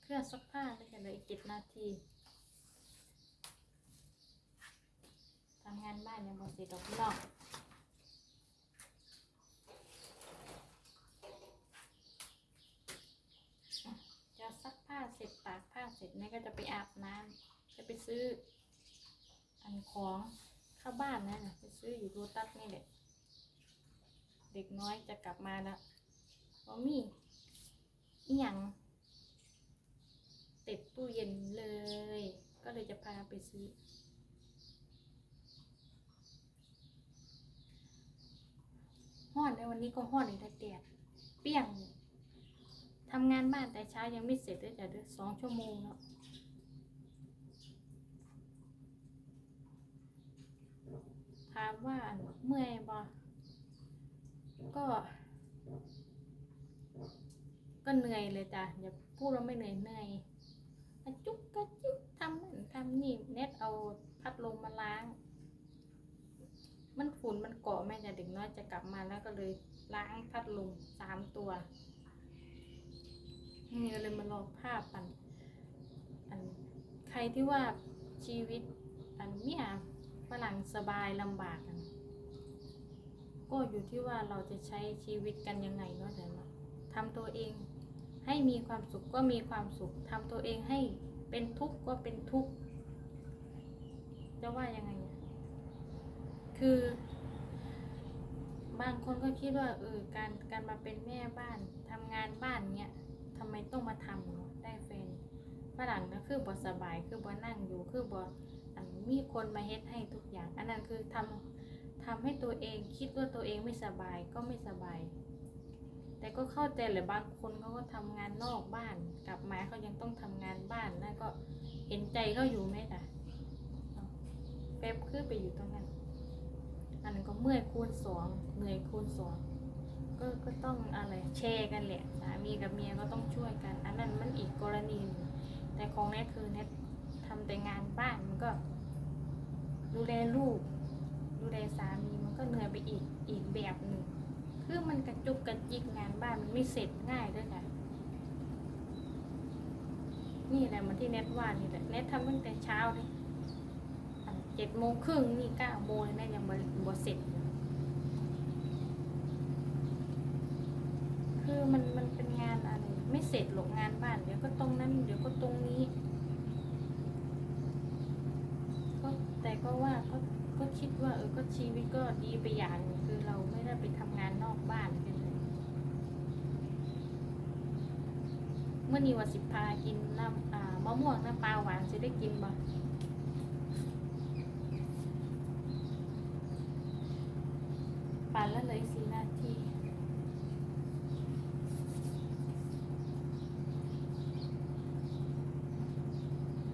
เครื่องซักผ้าได้กันเลยอีกเจ็ดนาทีทำงานบ้านยังบ่เสร็จดอกพี่น้องจะซักผ้าเสร็จตากผ้าเสร็จแม่ก็จะไปอาบน้ำจะไปซื้อ อันของเข้าบ้านนะน่ไปซื้ออยู่โรตัสนี่แหละเด็กน้อยจะกลับมาแล้วบ่มีอีหยัง ติดตู้เย็นเลย ก็เลยจะพาไปซื้อ ห้อนในวันนี้ก็ห้อนอีกแต่แดดเปรี้ยงทำงานบ้านแต่เช้ายังไม่เสร็จเลยจ้ะเด้อสองชั่วโมงแล้วถามว่าเมื่อยบ่ก็ ก็เหนื่อยเลยจ้ะอย่าพูดว่าไม่เหนื่อยเหนื่อย ระจุกกระจิกทำนั่นทำนี่เน็ตเอาพัดลมมาล้าง มันฝุ่นมันเกาะแม่จะเด็กน้อยจะกลับมาแล้วก็เลยล้างพัดลมสามตัวนี่เลยมารอภาพปันอันใครที่ว่าชีวิตอันเนี้ยฝรั่งสบายลำบากกันก็อยู่ที่ว่าเราจะใช้ชีวิตกันยังไงเนาะเดี๋ยวเนาทำตัวเอง ให้มีความสุขก็มีความสุขทำตัวเองให้เป็นทุกข์ก็เป็นทุกข์จะว่ายังไง คือบางคนก็คิดว่าเออการการมาเป็นแม่บ้านทำงานบ้านเนี้ยทำไมต้องมาทำเนาะได้แฟนฝรั่งก็คือบ่สบายคือบ่นั่งอยู่คือบ่อันมีคนมาเฮ็ดให้ทุกอย่าง อันนั้นคือทำทำให้ตัวเองคิดว่าตัวเองไม่สบายก็ไม่สบาย แต่ก็เข้าใจแหละบางคนเขาก็ทำงานนอกบ้าน กลับมาเขายังต้องทำงานบ้านนั่นก็เห็นใจเขาอยู่ไหมล่ะเอาเป๊บขึ้นไปอยู่ตรงนั้น อันนั้นก็เมื่อยคูณสองเหนื่อยคูณสองก็ก็ต้องอะไรแชร์กันแหละสามีกับเมียก็ต้องช่วยกัน อันนั้นมันอีกกรณีนึงแต่ของแนทคือแนททำแต่งานบ้านมันก็ ดูแลลูก ดูแลสามีมันก็เหนื่อยไปอีกอีกแบบหนึ่งคือมันกระจุกกระจิก ไม่เสร็จง่ายด้วยค่ะ นี่แหละมันที่เน็ตว่านี่แหละเน็ตทำตั้งแต่เช้าเลยเจ็ดโมงครึ่งนี่เก้าโมงเนี่ยังบบ่เสร็จ คือมันมันเป็นงานอะไรไม่เสร็จหรอกงานบ้าน เดี๋ยวก็ตรงนั้น เดี๋ยวก็ตรงนี้ ก็แต่ก็ว่าก็ก็คิดว่าเออก็ชีวิตก็ดีไปอย่างหญ่คือเราไม่ได้ไปทำงานนอกบ้านกัน เมื่อนี้ว่าสิพากินน้ำอ่ามะม่วงน้ำปลาหวานจะได้กินบ่ปันแล้วเลยสินาที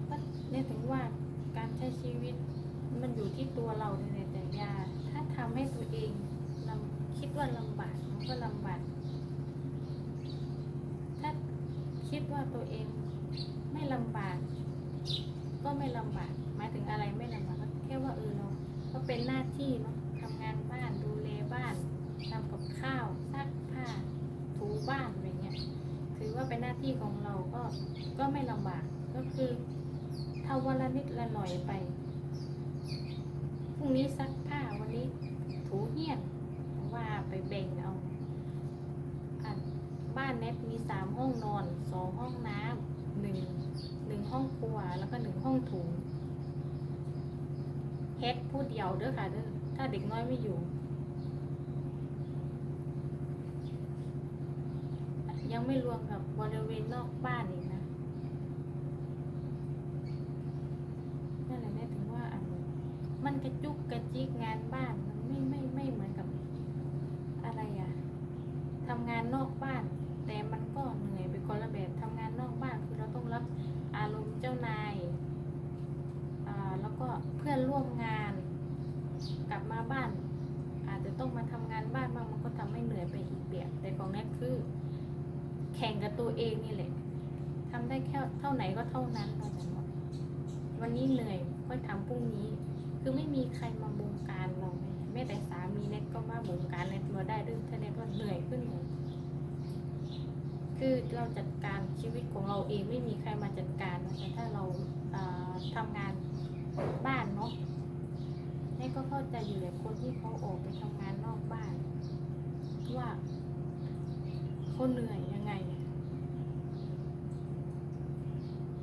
ก็เนี่ยถึงว่าการใช้ชีวิต มันอยู่ที่ตัวเราเนี่ยแต่ยาถ้าทำให้ตัวเองลำคิดว่าลำบากมันก็ลำบาก ถ้าคิดว่าตัวเองไม่ลำบาก ก็ไม่ลำบากหมายถึงอะไรไม่ลำบากก็แค่ว่าเออเราก็เป็นหน้าที่เนาะทำงานบ้านดูแลบ้านทำกับข้าวซักผ้าถูบ้านอะไรเงี้ยถือว่าเป็นหน้าที่ของเราก็ก็ไม่ลำบากก็คือทำวันละนิดละหน่อยไปพรุ่งนี้ซักผ้าวันนี้ถูเหี้ยนว่าไปแบ่งเอาอบ้านเน็ตมีสามห้องนอนสองห้องน้ำ ห้องครัวแล้วก็หนึ่งห้องถุงเฮ็ดผู้เดียวเด้อค่ะเด้อถ้าเด็กน้อยไม่อยู่ ยังไม่รวมกับบริเวณนอกบ้านอีกนะนั่นแหละแม่ถึงว่าอันมันกระจุกกระจิกงานบ้านมันไม่ไม่ไม่เหมือนกับอะไรอะทำงานนอกบ้าน แต่มันก็เหนื่อยไปคนละแบบทำงานนอกบ้านคือเราต้องรับ จ้านายแล้วก็เพื่อนร่วมงาน กลับมาบ้าน อาจจะต้องมาทำงานบ้านบ้างมันก็ทำให้เหนื่อยไปอีกแบบแต่ของแนทคือ แข่งกับตัวเองนี่แหละทำได้แค่เท่าไหนก็เท่านั้นเราจะบอกวันนี้เหนื่อยค่อยทำพรุ่งนี้ คือไม่มีใครมาบงการเราแม้แต่สามีเน็ตก็มาบงการเน็ตมาได้ด้วยถ้าเน็ตว่าเหนื่อยขึ้นเลย คือเราจัดการชีวิตของเราเองไม่มีใครมาจัดการนะแต่ถ้าเราอ่าทำงานบ้านเนาะแม่ก็เข้าใจอยู่เลยคนที่เขาออกไปทำงานนอกบ้าน ว่าเขาเหนื่อยยังไง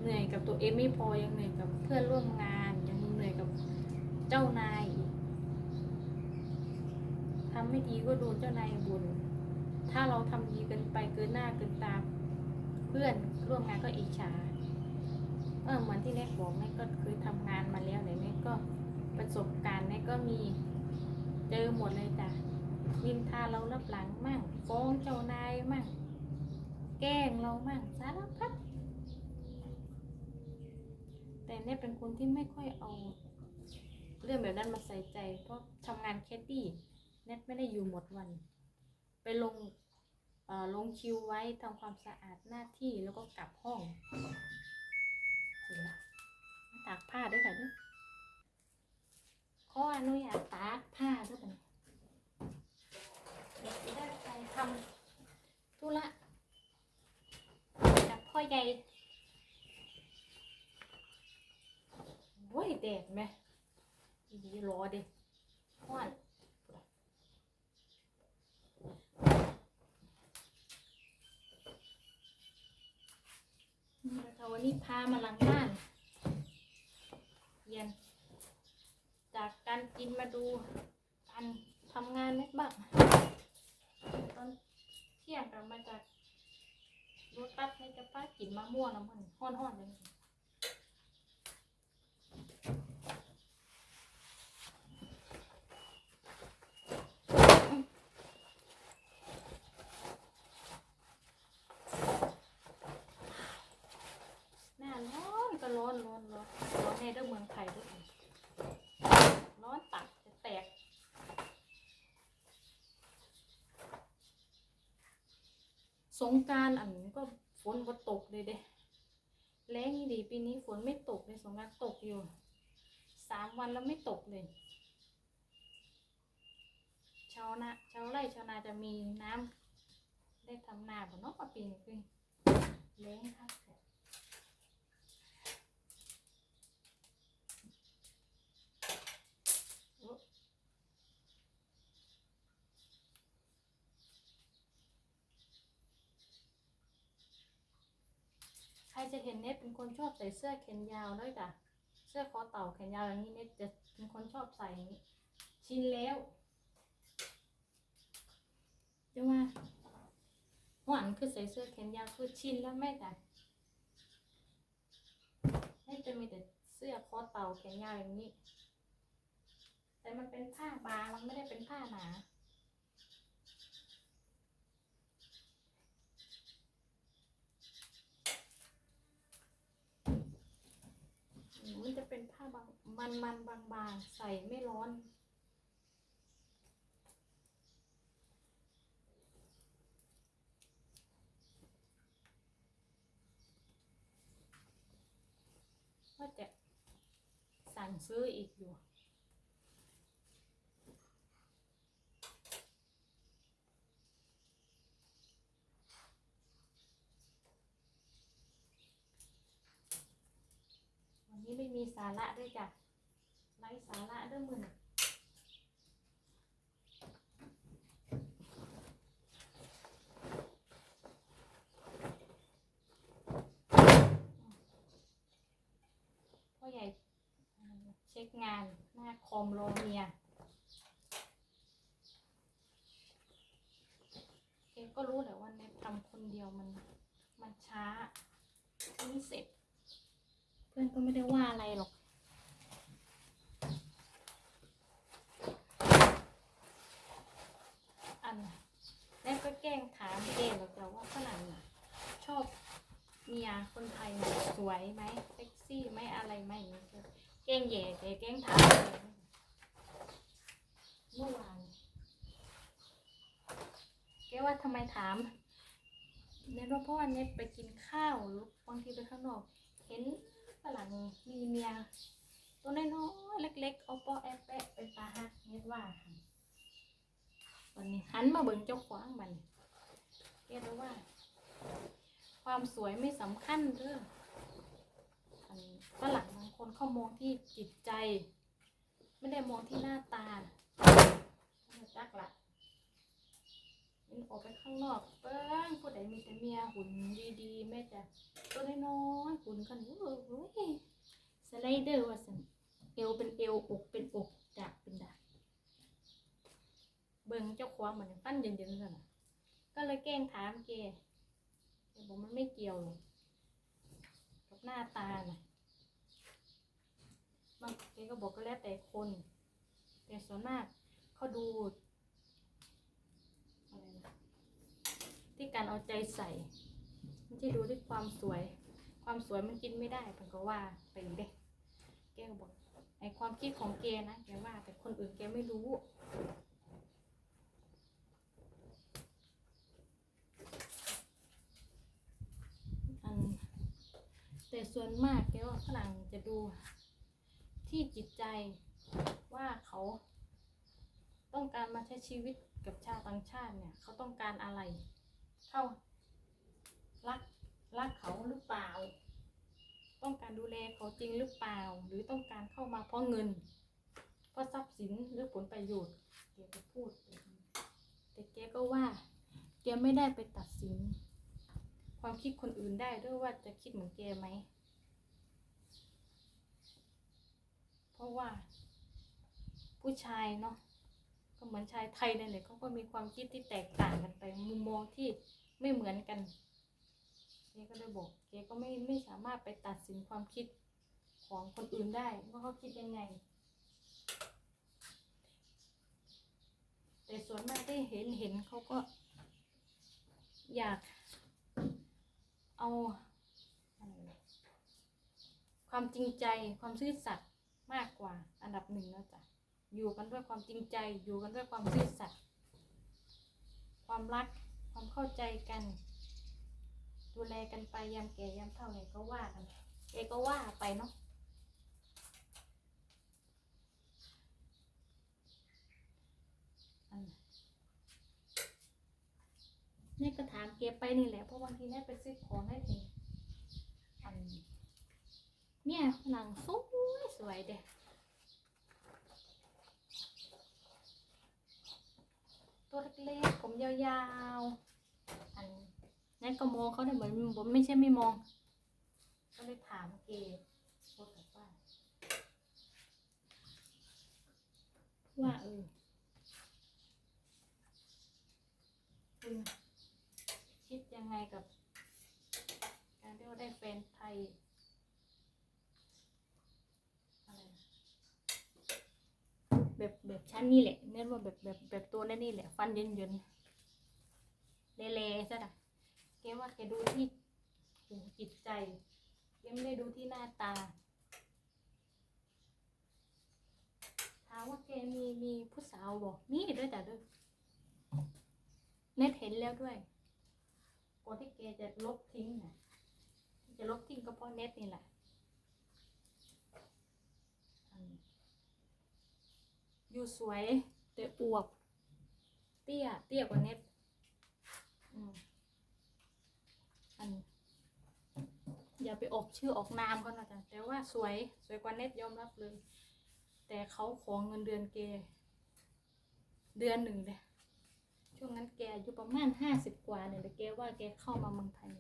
เหนื่อยกับตัวเองไม่พอยังเหนื่อยกับเพื่อนร่วมงานยังเหนื่อยกับเจ้านายอีกทำไม่ดีก็โดนเจ้านายบ่น ถ้าเราทำดีเกินไปเกินหน้าเกินตาเพื่อนร่วมงานก็อิจฉาเออเหมือนที่แน็กบอกแน็กก็เคยทำงานมาแล้วเดี๋ยแน็กก็ประสบการณ์แน็กก็มีเจอหมดเลยจ้ะนินทาเรารับหลังมั่งฟ้องเจ้านายมั่ง แกล้งเรามั่งสารพัดแต่เนี่ยเป็นคนที่ไม่ค่อยเอา เรื่องแบบนั้นมาใส่ใจ เพราะทำงานแคดดี้เน็ตไม่ได้อยู่หมดวัน ไปลง ลงคิวไว้ทำความสะอาดหน้าที่แล้วก็กลับห้องจแล้วมาตากผ้าด้วยค่ะด้วยขออนุญาตตากผ้าด้วยกันเดี๋ยวจะได้ไปทำธุระกับพ่อใหญ่โว้ยแดดไหมดีรอดิห้อนนี่นะคะ วันนี้พามาหลังบ้านเย็นจากการกินมาดูการทำงานนิดบ้างตอนเที่ยงกลับมาจากรถตัดให้จะป้ากินมะม่วงแล้วมันห้อนๆเลย หน้าร้อนก็ร้อนร้อนร้อนร้อนในเรื่องเมืองไทยด้วยร้อนตับจะแตก สงการอันก็ฝนก็ตกเลยเด้แรงดีปีนี้ฝนไม่ตกเลยสงการตกอยู่สามวันแล้วไม่ตกเลยชาวนาชาวไร่ชาวนาจะมีน้ำได้ทำนาบ่เนาะปีนี้คือแรงค่ะ ใครจะเห็นเน็ตเป็นคนชอบใส่เสื้อแขนยาวด้วยจ้ะเสื้อคอเต่าแขนยาวอย่างนี้เน็ตจะเป็นคนชอบใส่อย่างนี้ ชินแล้วจะว่าหวานคือใส่เสื้อแขนยาวคือชินแล้วแม่จ้ะเน็ตจะมีแต่เสื้อคอเต่าแขนยาวอย่างนี้ แต่มันเป็นผ้าบางมันไม่ได้เป็นผ้าหนา อืมมันจะเป็นผ้าบาง มันมันบางๆ ใส่ไม่ร้อนว่าจะสั่งซื้ออีกอยู่วันนี้ไม่มีสาระด้วยจ้ะ สาระด้วยมึงพ่อใหญ่เช็คงานหน้าคอมโรเมียเองก็รู้แหละว่าเน็ตทำคนเดียวมันมันช้าไม่เสร็จ เพื่อนก็ไม่ได้ว่าอะไรหรอก อันแม่ก็แกล้งถามเองหรอกแต่ว่าฝรั่งน่ะชอบเมียคนไทยน่ะส วยไหมเซ็กซี่ไหมอะไรไหมอย่างเงี้ยแกล้งแย่แกแกล้งถามเมื่อวานแกว่าทำไมถามเน็ตว่าเพราะว่าเน็ตไปกินข้าวหรือบางทีไปข้างนอก เห็นฝรั่งมีเมียตัวน้อยๆเล็กๆเอาปอแอปแปะเป็นตาฮักเน็ตว่าวันนี้หันมาเบิ่งเจ้าของมันเรียกว่า ความสวยไม่สำคัญเด้อ ฝรั่งบางคนเขามองที่จิตใจ ไม่ได้มองที่หน้าตาไม่จักละมันออกไปข้างนอกเปิ้งผู้ใดมีแต่เมียหุ่นดีๆแม่จะตัวน้อยๆหุ่นกันเออเว้ยสไลเดอร์ว่าสันเอวเป็นเอวอกเป็นอกดากเป็นดากเบิ่งเจ้าของเหมือนฟันเย็นๆกันนะก็เลยแกล้งถามแกแกบอกมันไม่เกี่ยวหรอกกับหน้าตาน่ะ บางแกก็บอกก็แล้วแต่คน แต่ส่วนมากเขาดูอะไรนะที่การเอาใจใส่ไม่ใช่ดูที่ความสวย ความสวยมันกินไม่ได้ผมก็ว่าไปอีกเด้แกก็บอกไอความคิดของแกนะแกว่า แต่คนอื่นแกไม่รู้อันแต่ส่วนมากแกว่าฝรั่งจะดู ที่จิตใจว่าเขาต้องการมาใช้ชีวิตกับชาวต่างชาติเนี่ย เขาต้องการอะไร เข้ารักรักเขาหรือเปล่า ต้องการดูแลเขาจริงหรือเปล่า หรือต้องการเข้ามาเพราะเงิน เพราะทรัพย์สินหรือผลประโยชน์แกก็พูด แต่แกก็ว่าแกไม่ได้ไปตัดสิน ความคิดคนอื่นได้ด้วยว่าจะคิดเหมือนแกไหม เพ ราะว่า ผู้ชายเนาะก็เหมือนชายไทยนั่นแหละเขาก็มีความคิดที่แตกต่างกันไปมุมมองที่ไม่เหมือนกันเจ๊ก็เลยบอกเจ๊ก็ไม่ไม่สามารถไปตัดสินความคิดของคนอื่นได้ว่าเขาคิดยังไง แต่ส่วนมากได้เห็นเห็นเขาก็ อยาก เอา ความจริงใจความซื่อสัตย์ มากกว่าอันดับหนึ่งนะจ๊ะอยู่กันด้วยความจริงใจ อยู่กันด้วยความซื่อสัตย์ความรักความเข้าใจกัน ดูแลกันไปยามแก่ยามเฒ่าไหนก็ว่ากันเอก็ว่าไปเนาะนี่ก็ถามเก็บไปนี่แหละเพราะบางทีเนี่ยไปซื้อของให้ถึงอัน เนี่ยหนังสวยสวยเด้ตัวเล็กๆผมยาวๆ อันนั้นก็มองเขาได้เหมือนผมไม่ใช่ไม่มอง ก็เลยถามเกพูดกับว่าว่าเออคุณคิดยังไงกับ การที่ว่าได้แฟนไทย อะไรนะ แบบแบบชั้นนี่แหละเน้นว่าแบบแบบแบบตัวนั่นนี่แหละ ฟันเยินเยินเละๆซะนะแกว่าแกดูที่หูจิตใจแกไม่ได้ดูที่หน้าตาถามว่าแกมีมีผู้สาวบอกนี่ด้วยแต่ด้วยเน็ตเห็นแล้วด้วยก่อนที่แกจะลบทิ้งนะที่จะลบทิ้งก็เพราะเน็ตนี่แหละอัน อยู่สวยแต่อวบ เตี้ย เตี้ยกว่าเน็ตอัน อย่าไปออกชื่อออกนามเขานะจ๊ะแต่ว่าสวยสวยกว่าเน็ตยอมรับเลย แต่เขาขอเงินเดือนเก เดือนหนึ่งเลยช่วงนั้นแกอายุประมาณห้าสิบกว่าเนี่ยแต่แกว่าแกเข้ามาเมืองไทย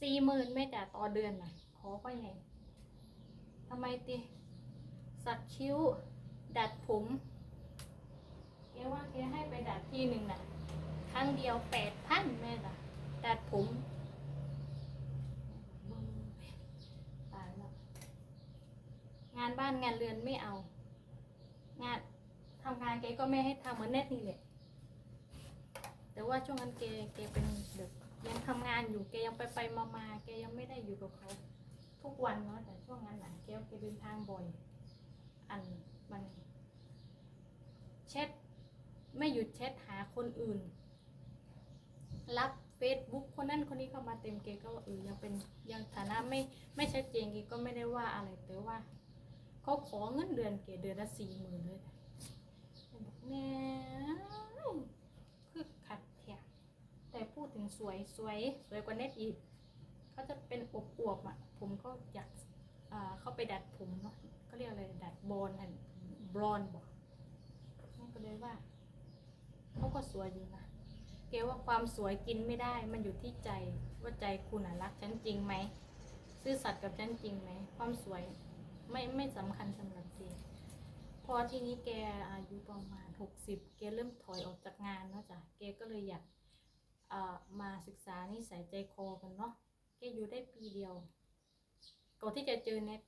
สี่หมื่นไม่จ่าต่อเดือนนะขอไปไงทำไมติสักคิ้ว ดัดผมแกว่าแกให้ไปดัดที่หนึ่งนะครั้งเดียวแปดพันแม่ล่ะ ดัดผมตายแล้วงานบ้านงานเรือนไม่เอา งานทำงานแกก็ไม่ให้ทำเหมือนเน็ตนี่แหละแต่ว่าช่วงนั้นแกแกเป็นแบบยังทำงานอยู่แกยังไปไปมามาแกยังไม่ได้อยู่กับเขาทุกวันเนาะแต่ช่วงนั้นหลังแกแกเดินทางบ่อย อันมัน แชทไม่หยุดแชทหาคนอื่น รับเฟซบุ๊กคนนั้นคนนี้เข้ามาเต็มเกก็ว่าเออยังเป็นยังฐานะไม่ไม่ชัดเจนเกก็ไม่ได้ว่าอะไรแต่ว่าเขาขอเงินเดือนเกเดือนละสี่หมื่นเลยบอกแม่คือขัดแถบแต่พูดถึงสวยสวยสวยกว่าเน็ตอีกเขาจะเป็นอบอวบอะ ผมก็อยากอ่าเข้าไปดัดผมเนาะเขาเรียกอะไรดัดบอลหันบอนบอก เลยว่าเขาก็สวยอยู่นะเกว่าความสวยกินไม่ได้ มันอยู่ที่ใจว่าใจคุณอะรักฉันจริงไหมซื่อสัตย์กับฉันจริงไหมความสวยไม่ไม่สำคัญสำหรับเกพอทีนี้แกอายุประมาณหกสิบแกเริ่มถอยออกจากงานเนาะจ้ะแกก็เลยอยากมาศึกษานิสัยใจคอกันเนาะแกอยู่ได้ปีเดียวก่อนที่จะเจอเน็ต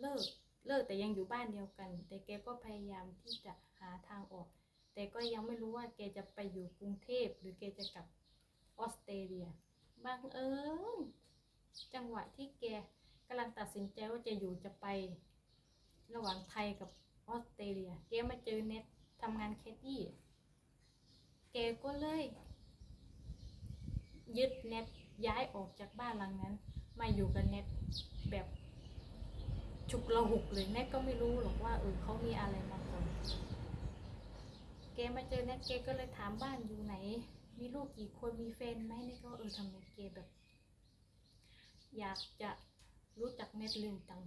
เลิกเลิกแต่ยังอยู่บ้านเดียวกัน แต่แกก็พยายามที่จะาทางออก แต่ก็ยังไม่รู้ว่าแกจะไปอยู่กรุงเทพหรือแกจะกลับออสเตรเลียบังเอิญจังหวะที่แกกำลังตัดสินใจว่าจะอยู่จะไป ระหว่างไทยกับออสเตรเลีย แกมาเจอเน็ตทำงานแคดดี้แกก็เลย ยึดเน็ตย้ายออกจากบ้านหลังนั้น มาอยู่กับเน็ตแบบฉุกละหุกเลยเน็ตก็ไม่รู้หรอกว่าเออเขามีอะไรมาก่อน กมาเจอเน็ตแกก็เลยถามบ้านอยู่ไหน มีลูกกี่คนมีแฟนไหมเน็ตก็เออทำไมแกแบบ อยากจะรู้จักเน็ตเร็วจัง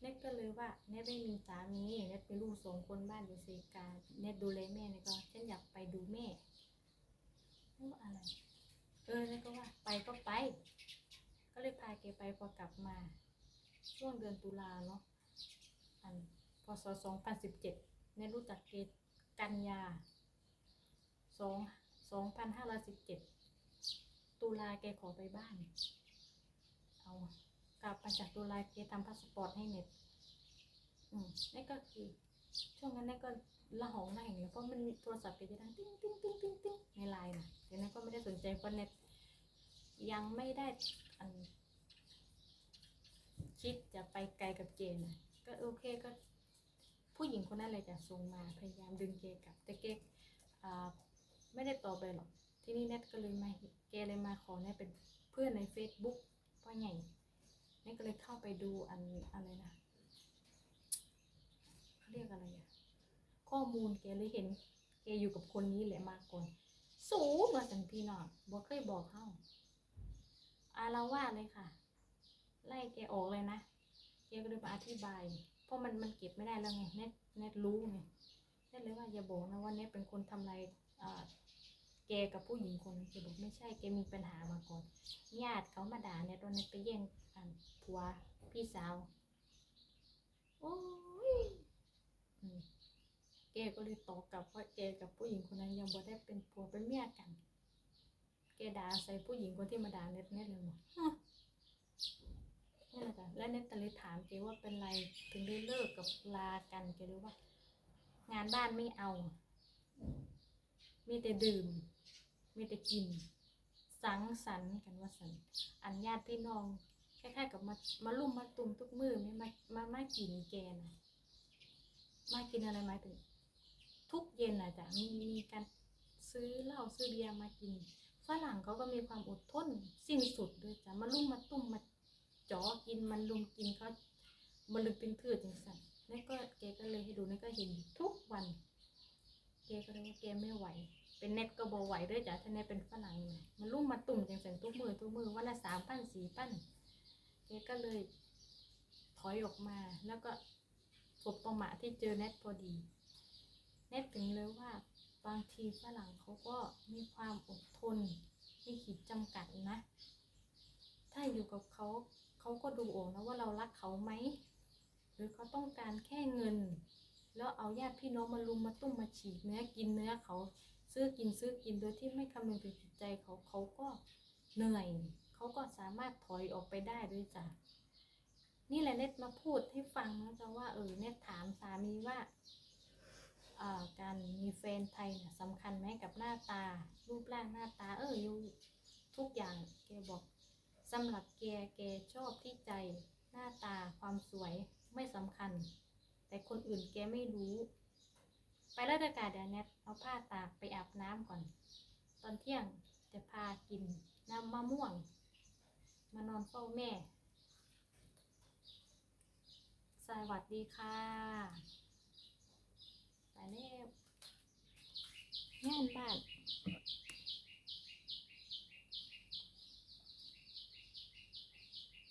เน็ตก็เลยว่าเน็ตไม่มีสามีเน็ตเป็นลูกสองคนบ้านอยู่เซกาเน็ตดูแลแม่เน็ตก็ฉันอยากไปดูแม่ไม่ว่าอะไร เออเน็ตก็ว่าไปก็ไป ก็เลยพาแกไปพอกลับมา ช่วงเดือนตุลาเนาะอันพศสองพันสิบเจ็ดเน็ตรู้จักเก กันยาสองสองพันห้าร้อยสิบเจ็ดตุลาแกขอไปบ้าน เอากลับมาจากตุลาแกทำพาสปอร์ตให้เน็ต อืมนี่ก็คือ ช่วงนั้นนี่ก็ละหองละแห่งเลยเพราะมันมีโทรศัพท์แกจะดังติ้งติ้งติ้งติ้งติ้งในไลน์นะแต่นั้นก็ไม่ได้สนใจเพราะเน็ตยังไม่ได้อันคิดจะไปไกลกับเจนนะก็โอเคก็ ผู้หญิงคนนั้นเลยจะส่งมาพยายามดึงเกกลับ แต่เกอไม่ได้ตอบไปหรอกที่นี่เน็ตก็เลยมาเกเลยมาขอเน็ตเป็นเพื่อนใน Facebook เพราะไงเน็ตก็เลยเข้าไปดูอันอะไรนะเขาเรียกอะไรอะข้อมูลแกเลยเห็นแกอยู่กับคนนี้แหละมาก่อนสูงมาสันพี่น้องบอกเคยบอกเข้าอาละว่าดเลยค่ะ ไล่แกออกเลยนะแกก็เลยมาอธิบาย ราะมันมันเก็บไม่ได้แล้วไงเน็ตเน็ตรู้ไงเน็ตเลยว่าอย่าบอกนะว่าเน็ตเป็นคนทำลายอ่าแกกับผู้หญิงคนนั้นแกบอกไม่ใช่แกมีปัญหามาก่อนญาติเขามาด่าเนี่ยตอนนี้ไปแย่งอันผัวพี่สาวโอ้ยอืมแกก็เลยตอบกลับว่าแกกับผู้หญิงคนนั้นยังบ่ได้เป็นผัวเป็นเมียกัน แกด่าใส่ผู้หญิงคนที่มาด่าเน็ตเน็ตเลยหมด นี่แหละจ้ะและเน็ตก็เลยถามแกว่าเป็นไรถึงได้เลิกกับลากันแกรู้ว่า งานบ้านไม่เอา มีแต่ดื่ม มีแต่กิน สังสรรค์กันว่าสันอันญาติพี่น้องคล้ายๆกับมามาลุ่มมาตุมทุกมือไม่มามามากินแกนะมากินอะไรหมายถึง ทุกเย็นนะจ๊ะมีมีการซื้อเหล้าซื้อเบียร์มากินฝรั่งเขาก็มีความอดทนสิ้นสุดด้วยจ้ะมาลุ่มมาตุ้มมา จ่อกินมันลุมกินเขามันลึกเป็นเถื่อจังสันนี่นก็แกก็เลยให้ดูนี่นก็เห็นทุกวันแกก็เลยว่าแกไม่ไหว เป็นเน็ตก็บอไหวด้วยจ้ะถ้าเน็ตเป็นฝรั่งเนี่ยมันลุ่มมาตุ่มจังสันทุกมือทุกมือวันละสามปั้นสี่ปั้นแกก็เลยถอยออกมาแล้วก็สบประมาที่เจอเน็ตพอดี เน็ตถึงเลยว่าบางทีฝรั่งเขาก็มีความอดทนมีขีดจำกัดนะ ถ้าอยู่กับเขา เขาก็ดูออกนะว่าเรารักเขาไหมหรือเขาต้องการแค่เงิน แล้วเอาญาติพี่น้องมาลุมมาตุ้มมาฉีกเนื้อกินเนื้อเขาซื้อกินซื้อกินโดยที่ไม่คำนึงถึงจิตใจเขาเขาก็เหนื่อย เขาก็สามารถถอยออกไปได้ด้วยจ้ะนี่แหละเน็ตมาพูดให้ฟังนะจ๊ะว่าเออเน็ตถามสามีว่าอ่าการมีแฟนไทยเนี่ยสำคัญไหมกับหน้าตา รูปร่างหน้าตา เอออยู่ทุกอย่างแกบอก สำหรับแกแกชอบที่ใจ หน้าตาความสวยไม่สำคัญ แต่คนอื่นแกไม่รู้ ไปแล้วอากาศเดี๋ยวเน็ตเอาผ้าตากไปอาบน้ำก่อน ตอนเที่ยงจะพากินน้ำมะม่วง มานอนเฝ้าแม่ สวัสดีค่ะไปแล้วงานบ้าน